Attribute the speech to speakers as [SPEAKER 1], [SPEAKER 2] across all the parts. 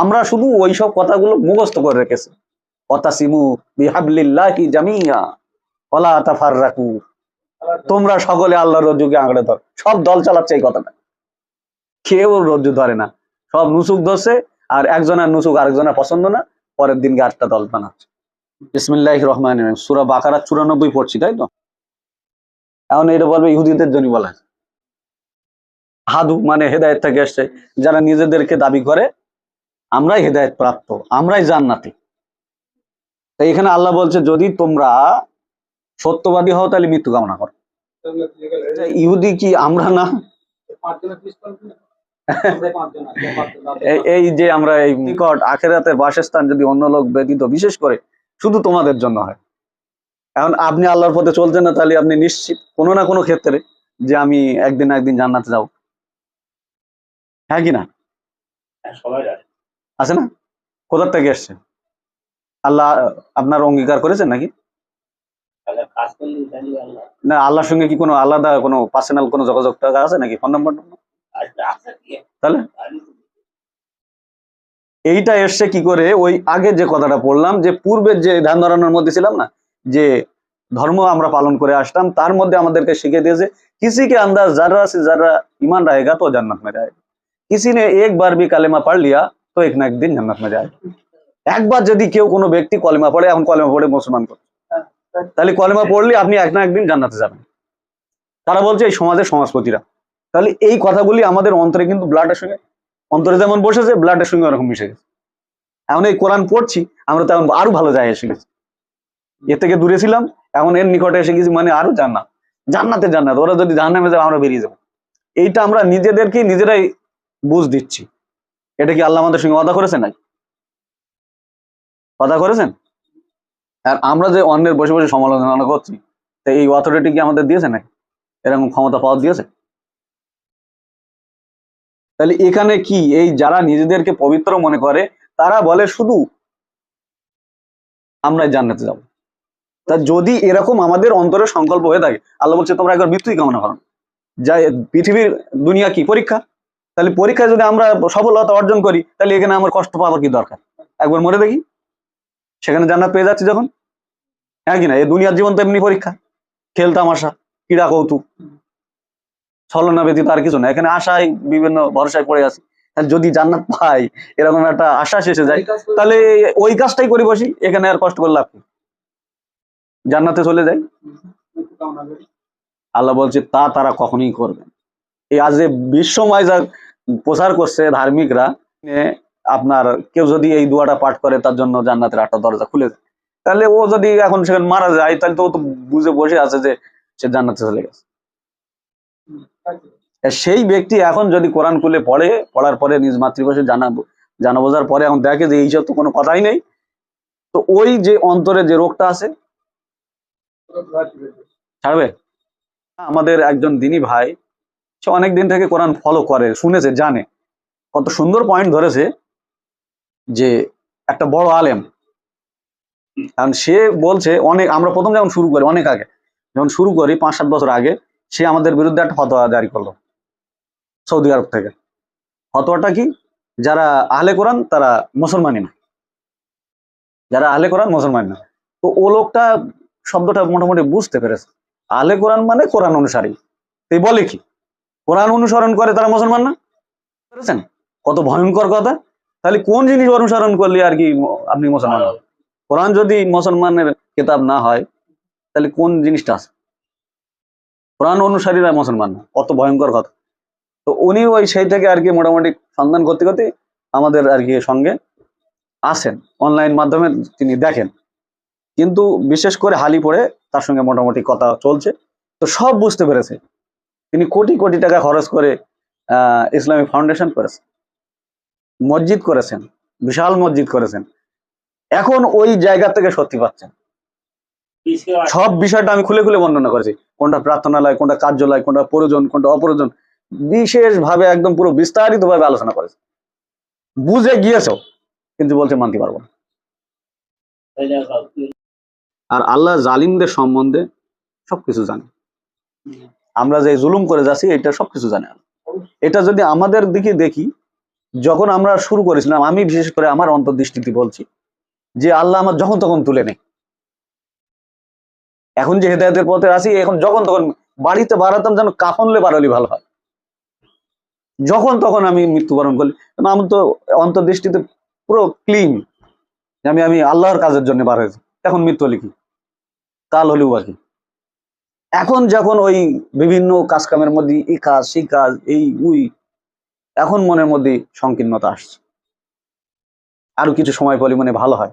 [SPEAKER 1] আমরা শুধু ওইসব কথাগুলো মুখস্থ করে রেখেছি। কথা সিমু বিহাবলিল্লাহি জামিয়া ওলা তাফার রাখু তোমরা সকলে আল্লাহর রজ্জুকে আঁকড়ে ধর। সব দল চালাচ্ছে এই কথাটা। কেউ রজ্জু ধরে না। সব নুসুক ধরছে, আর একজনের নুসুক আরেকজনের পছন্দ না। পরের দিনকে আটটা দল বানাচ্ছে। ইসমিল্লাহ রহমান সুরা বাকারা চুরানব্বই পড়ছি, তাই তো? এখন এটা বলবে ইহুদিদের জন্য বলা হাদু মানে হেদায়ত থেকে এসছে। যারা নিজেদেরকে দাবি করে আমরাই হেদায়ত প্রাপ্ত আমরাই জান্নাতি। তো এখানে আল্লাহ বলছে যদি তোমরা সত্যবাদী হও তাহলে মৃত্যু কামনা করো। আচ্ছা, ইহুদি কি আমরা না? এই- যে আমরা এই নিকট আখেরাতের বাসস্থান যদি অন্য লোক ব্যতীত বিশেষ করে শুধু তোমাদের জন্য হয়। এখন আপনি আল্লাহর পথে চলছেন না তাহলে আপনি নিশ্চিত কোনো না কোনো ক্ষেত্রে যে আমি একদিন একদিন জান্নাতে যাব। হ্যাঁ কি না?
[SPEAKER 2] সবাই জানে।
[SPEAKER 1] আছে না কোথার থেকে এসছে আল্লাহ আপনার অঙ্গীকার করেছেন নাকি
[SPEAKER 2] তাহলে কাজ করলে জানি আল্লাহ
[SPEAKER 1] না আল্লাহর সঙ্গে কি কোনো আলাদা কোনো পার্সোনাল কোনো যোগাযোগ টাকা আছে নাকি ফোন নাম্বার
[SPEAKER 2] আর আছে কি
[SPEAKER 1] তাহলে
[SPEAKER 2] জানি তো।
[SPEAKER 1] এইটা এসছে কি করে ওই আগে যে কথাটা পড়লাম যে পূর্বের যে ধ্যান ধারণার মধ্যে ছিলাম না যে ধর্ম আমরা পালন করে আসতাম তার মধ্যে আমাদেরকে শিখে দিয়েছে किसी के अंदर जर्रा से जर्रा ईमान रहेगा तो जन्नत में जाएगा किसी ने एक बार भी कलेमा पढ़ लिया তো এক না একদিন জান্নাত মাঝে যায় একবার যদি কেউ কোনো ব্যক্তি কলেমা পড়ে, এখন কলেমা পড়ে মুসলমান করে তাহলে কলেমা পড়লে আপনি এক না একদিন জান্নাতে যাবেন। তারা বলছে এই সমাজের সমাজপতিরা। তাহলে এই কথাগুলি আমাদের অন্তরে কিন্তু ব্লাডের সঙ্গে, অন্তরে যেমন বসেছে ব্লাডের সঙ্গে ওরকম মিশে গেছে। এখন এই কোরআন পড়ছি, আমরা তেমন আরও ভালো জায়গায় এসে গেছি। এর থেকে দূরে ছিলাম, এখন এর নিকটে এসে গেছি মানে আরও জান্নাত। জান্নাতে জান্নাত, ওরা যদি জাহান্নামে যাবে, আমরা বেরিয়ে যাব। এইটা আমরা নিজেদেরকে নিজেরাই বুঝ দিচ্ছি। এটা কি আল্লাহ আমাদের সঙ্গে কথা করেছেন নাকি? কথা করেছেন? আর আমরা যে অন্যের বসে বসে সমালোচনা করছি এই অথরিটি কি আমাদের দিয়েছে নাকি? এরকম ক্ষমতা পাওয়া দিয়েছে? তাহলে এখানে কি এই যারা নিজেদেরকে পবিত্র মনে করে, তারা বলে শুধু, আমরা জান্নাতে যাব। তা যদি এরকম আমাদের অন্তরে সংকল্প হয়ে থাকে, আল্লাহ বলছে, তোমরা একবার মৃত্যুই কামনা করো যা পৃথিবীর দুনিয়া কি? পরীক্ষা? তাহলে পরীক্ষায় যদি আমরা সফলতা অর্জন করি, তাহলে এখানে আমার কষ্ট পাওয়ার কি দরকার? একবার মরে দেখি। সেখানে জান্নাত পেয়ে যাচ্ছি যখন। হ্যাঁ কি না? এই দুনিয়ার জীবন তো এমনি পরীক্ষা। খেল তামাশা, ক্রীড়া কৌতুক। ছলনা ব্যতীত আর কিছু না। এখানে আশায় বিভিন্ন ভরসায় পড়ে আছি। যদি জান্নাত পাই, এরকম একটা আশা শেষে যায়, তাহলে ওই কাজটাই করি বসি। এখানে আর কষ্ট করে লাভ? জান্নাতে চলে যাই। আল্লাহ বলছে, তা তারা কখনোই করবে এই আজ বিশ্বময় যা প্রচার করছে ধার্মিকরা আপনার কেউ যদি এই দুয়াটা পাঠ করে তার জন্য জান্নাতের আটটা দরজা খুলে তাহলে ও যদি এখন সেখানে মারা যায়, তাহলে তো ও তো বুঝে বসে আছে যে সে জান্নাতে চলে গেছে। সেই ব্যক্তি এখন যদি কোরআন খুলে পড়ে, পড়ার পরে নিজ মাতৃভাষায় জানা জানা বোঝার পরে এখন দেখে যে এইসব তো কোনো কথাই নেই, তো ওই যে অন্তরে যে রোগটা আছে, ছাড়বে? আমাদের একজন দিনী ভাই সে অনেক দিন থেকে কোরআন ফলো করে, শুনেছে, জানে। কত সুন্দর পয়েন্ট ধরেছে যে একটা বড় আলেম, কারণ সে বলছে, অনেক, আমরা প্রথম যখন শুরু করি, অনেক আগে, যখন শুরু করি, পাঁচ, সাত বছর আগে, সে আমাদের বিরুদ্ধে একটা ফতোয়া জারি করল সৌদি আরব থেকে। ফতোয়াটা কি? যারা আহলে কোরআন, তারা মুসলমানই না। যারা আহলে কোরআন মুসলমান না। তো ও লোকটা শব্দটা মোটামুটি বুঝতে পেরেছে। আহলে কোরআন মানে কোরআন অনুসারী। তো বলে কি? কোরআন অনুসরণ করে তারা মুসলমান না? পেরেছেন কত ভয়ঙ্কর কথা। তাহলে কোন জিনিস অনুসরণ করলে আর কি আপনি মুসলমান? কোরআন যদি মুসলমানের কিতাব না হয়, তাহলে কোন জিনিসটা আছে? কোরআন অনুসারীরা মুসলমান না। কত ভয়ঙ্কর কথা। তো উনি ওই সেই থেকে আর কি মোটামুটি সন্ধান করতে করতে আমাদের আর কি সঙ্গে আসেন। অনলাইন মাধ্যমে তিনি দেখেন। কিন্তু বিশেষ করে হালি পড়ে তার সঙ্গে মোটামুটি কথা চলছে। তো সব বুঝতে পেরেছে। তিনি কোটি কোটি টাকা খরচ করে ইসলামিক ফাউন্ডেশন করেছেন। মসজিদ করেছেন, বিশাল মসজিদ করেছেন। এখন ওই জায়গা থেকে সত্যি পাচ্ছেন। সব বিষয়টা আমি খুলে খুলে বর্ণনা করেছি। কোনটা প্রার্থনালয়, কোনটা কার্যালয়, কোনটা প্রয়োজন, কোনটা অপ্রয়োজন বিশেষ ভাবে একদম পুরো বিস্তারিত ভাবে আলোচনা করেছে। বুঝে গিয়েছো, কিন্তু বলছে মানতে পারব না। আর আল্লাহ জালিমদের সম্বন্ধে সবকিছু জানে। আমরা যে জুলুম করে যাচ্ছি, এটা সবকিছু জানে এটা যদি আমাদের দিকে দেখি, যখন আমরা শুরু করেছিলাম, আমি বিশেষ করে আমার অন্তর্দৃষ্টিতে বলছি যে আল্লাহ আমার যখন তখন তুলে নেই এখন যে হেদায়তের পথে আছি, এখন যখন তখন বাড়িতে বাড়াতাম যেন কাফনলে বাড়ালি ভালো হয়। যখন তখন আমি মৃত্যুবরণ করলি কারণ আমি তো অন্তর্দৃষ্টিতে পুরো ক্লিন আমি আমি আল্লাহর কাজের জন্য বার হয়েছি। এখন মৃত্যু কি? কাল হলেও বাকি এখন যখন ওই বিভিন্ন কাজ কামের মধ্যে এই কাজ সেই কাজ এই উই এখন মনের মধ্যে সংকীর্ণতা আসছে। আরও কিছু সময় পরে মনে ভালো হয়।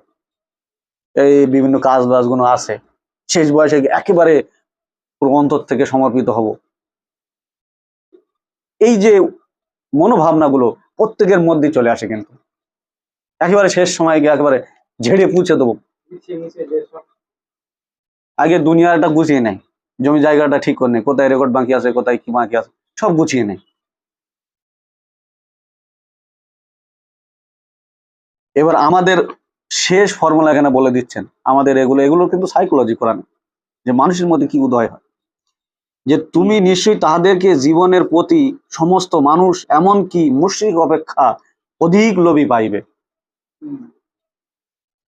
[SPEAKER 1] এই বিভিন্ন কাজ বাজগুলো আছে। শেষ বয়সে একেবারে পুরো অন্তর থেকে সমর্পিত হব। এই যে মনোভাবনাগুলো প্রত্যেকের মধ্যে চলে আসে কিন্তু। একেবারে শেষ সময় গিয়ে একেবারে ঝেড়ে পুঁছে দেবো। আগে দুনিয়াটা গুছিয়ে নেয়। জমি জায়গাটা ঠিক করে নেয় কোথায় রেকর্ড বাকি আছে কোথায় কি বাকি আছে সব গুছিয়ে নেয় এবার আমাদের শেষ ফর্মুলা এখানে বলে দিচ্ছেন আমাদের এগুলো এগুলো কিন্তু সাইকোলজি কোরআন যে মানুষের মধ্যে কি উদয় হয়। যে তুমি নিশ্চয়ই তাহাদেরকে জীবনের প্রতি সমস্ত মানুষ এমন কি মুশ্রিক অপেক্ষা অধিক লোভী পাইবে।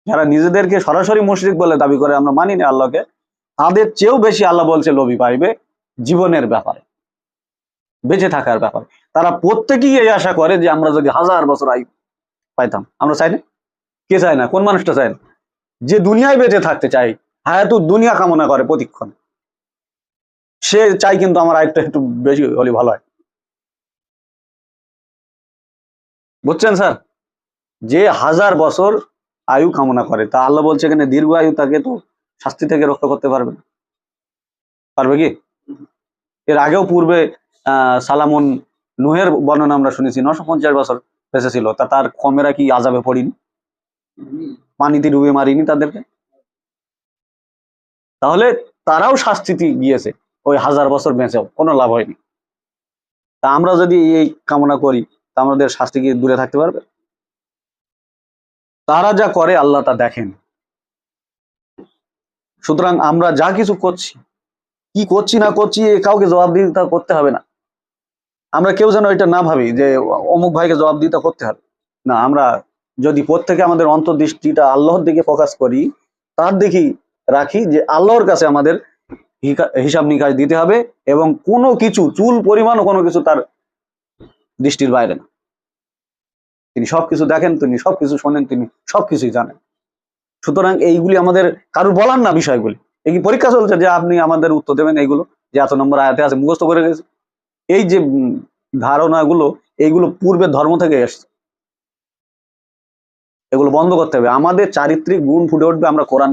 [SPEAKER 1] যারা নিজেদেরকে সরাসরি মুশরিক বলে দাবি করে আমরা মানি না আল্লাহকে। তাদের চেয়েও বেশি আল্লাহ বলছে, লোভী পাইবে জীবনের ব্যাপারে, বেঁচে থাকার ব্যাপারে। তারা প্রত্যেকেই এই আশা করে যে আমরা যদি হাজার বছর আয়ু পাইতাম, আমরা চাই না? কে চায় না? কোন মানুষটা চায় না? যে দুনিয়ায় বেঁচে থাকতে চাই হায়াতু দুনিয়া কামনা করে প্রতিক্ষণ। সে চাই কিন্তু আমার আয়ুটা একটু বেশি হলে ভালো হয়। বুঝছেন স্যার? যে হাজার বছর আয়ু কামনা করে, তা আল্লাহ বলছে এখানে দীর্ঘ আয়ু তাকে তো শাস্তি থেকে রক্ষা করতে পারবে না। পারবে কি? এর আগেও পূর্বে সালামুন নুহের বর্ণনা আমরা শুনেছি, নশো পঞ্চাশ বছর বেঁচে ছিল তা তার কমেরা কি আজাবে পড়িনি? পানিতে ডুবে মারিনি তাদেরকে? তাহলে তারাও শাস্তিতে গিয়েছে ওই হাজার বছর বেঁচেও, কোনো লাভ হয়নি। তা আমরা যদি এই কামনা করি, তা আমাদের শাস্তি কি দূরে থাকতে পারবে? তারা যা করে, আল্লাহ তা দেখেন। সুতরাং আমরা যা কিছু করছি, কি করছি না করছি কাউকে জবাব দিতে করতে হবে না। আমরা কেউ যেন এটা না ভাবি যে অমুক ভাইকে জবাব দিতে করতে হবে। না, আমরা যদি প্রত্যেকে আমাদের অন্তর্দৃষ্টিটা আল্লাহর দিকে ফোকাস করি, তার দেখি রাখি যে আল্লাহর কাছে আমাদের হিসাব নিকাশ দিতে হবে এবং কোনো কিছু, চুল পরিমাণও কোনো কিছু তার দৃষ্টির বাইরে না। তিনি সবকিছু দেখেন, তিনি সবকিছু শোনেন, তিনি সবকিছুই জানেন। সুতরাং এইগুলি আমাদের কারুর বলার না বিষয়গুলি। এই কি পরীক্ষা চলছে যে আপনি আমাদের উত্তর দেবেন এইগুলো, যে এত নম্বর আয়াতে আছে, মুখস্থ করে গেছে এই যে ধারণাগুলো, এইগুলো পূর্বের ধর্ম থেকে এসছে। এগুলো বন্ধ করতে হবে। আমাদের চারিত্রিক গুণ ফুটে উঠবে আমরা কোরআন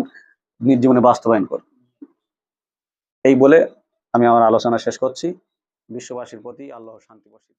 [SPEAKER 1] নিজ জীবনে বাস্তবায়ন করব। এই বলে আমি আমার আলোচনা শেষ করছি। বিশ্ববাসীর প্রতি আল্লাহ শান্তি বর্ষিত।